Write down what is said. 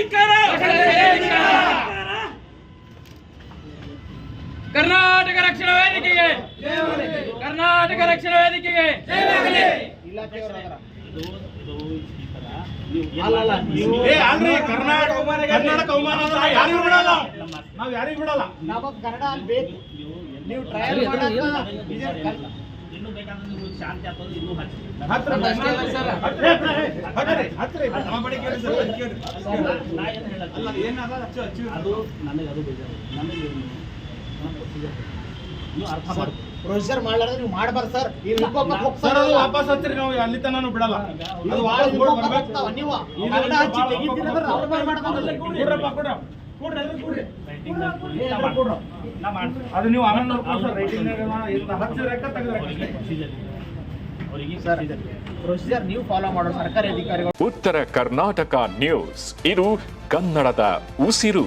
ಧಿಕ್ಕಾರ ಕರ್ನಾಟಕ ರಕ್ಷಣಾ ವೇದಿಕೆಗೆ ಕರ್ನಾಟಕ ರಕ್ಷಣಾ ವೇದಿಕೆಗೆ. ಕರ್ನಾಟಕ ಅವಮಾನ ಯಾರಿಗೂ ಬಿಡಲ್ಲ. ನಾವ್ ಯಾರಿಗೂ ಬಿಡಲ್ಲ. ನಾವು ಕನ್ನಡ ಅಲ್ಲಿ ಬೇಕು ನೀವು ಟ್ರಯಲ್ ಮಾಡಕ್ಕ ಬೇಕಾದ್ರೆ ಕನ್ನಡ. ಹತ್ರ ಹತ್ರ ಹತ್ರ ಹತ್ರ ನಮ್ಮ ಬಳಿ ಕೇಳಿ ಸರ್ ಅಲ್ಲಿ ಕೇಳಿ. ಅಲ್ಲ ಏನಾದ ಹಚ್ಚು ಹಚ್ಚು. ಅದು ನನಗೆ ಅದು ಬೇಜಾರು. ನನಗೆ ನೀವು ಅರ್ಥ ಮಾಡಿ ಪ್ರೊಸೀಜರ್ ಮಾಡ್ಲಾರ್ದೆ ನೀವು ಮಾಡಬಾರ್ದು ಸರ್. ಈ ವಿಕೋಪಕ್ಕೆ ಸರ್ ಅದು ವಾಪಸ್ ನಾವು ಅಲ್ಲಿ ತನಕ ಬಿಡಲ್ಲ. ಅದು ಬರಬೇಕು. ನೀವು. ಹಚ್ಚಿ ಅವ್ರ ಮೇಲೆ. ಕೊಡ್ರಪ್ಪ ಕೊಡ್ರಿ ರೈಟಿಂಗ್ ಅದು ನೀವು ಆಮೇಲೆ ಪ್ರೊಸೀಜರ್ ನೀವು ಫಾಲೋ ಮಾಡೋ ಸರ್ಕಾರಿ ಅಧಿಕಾರಿಗಳು. ಉತ್ತರ ಕರ್ನಾಟಕ ನ್ಯೂಸ್ ಇದು ಕನ್ನಡದ ಉಸಿರು.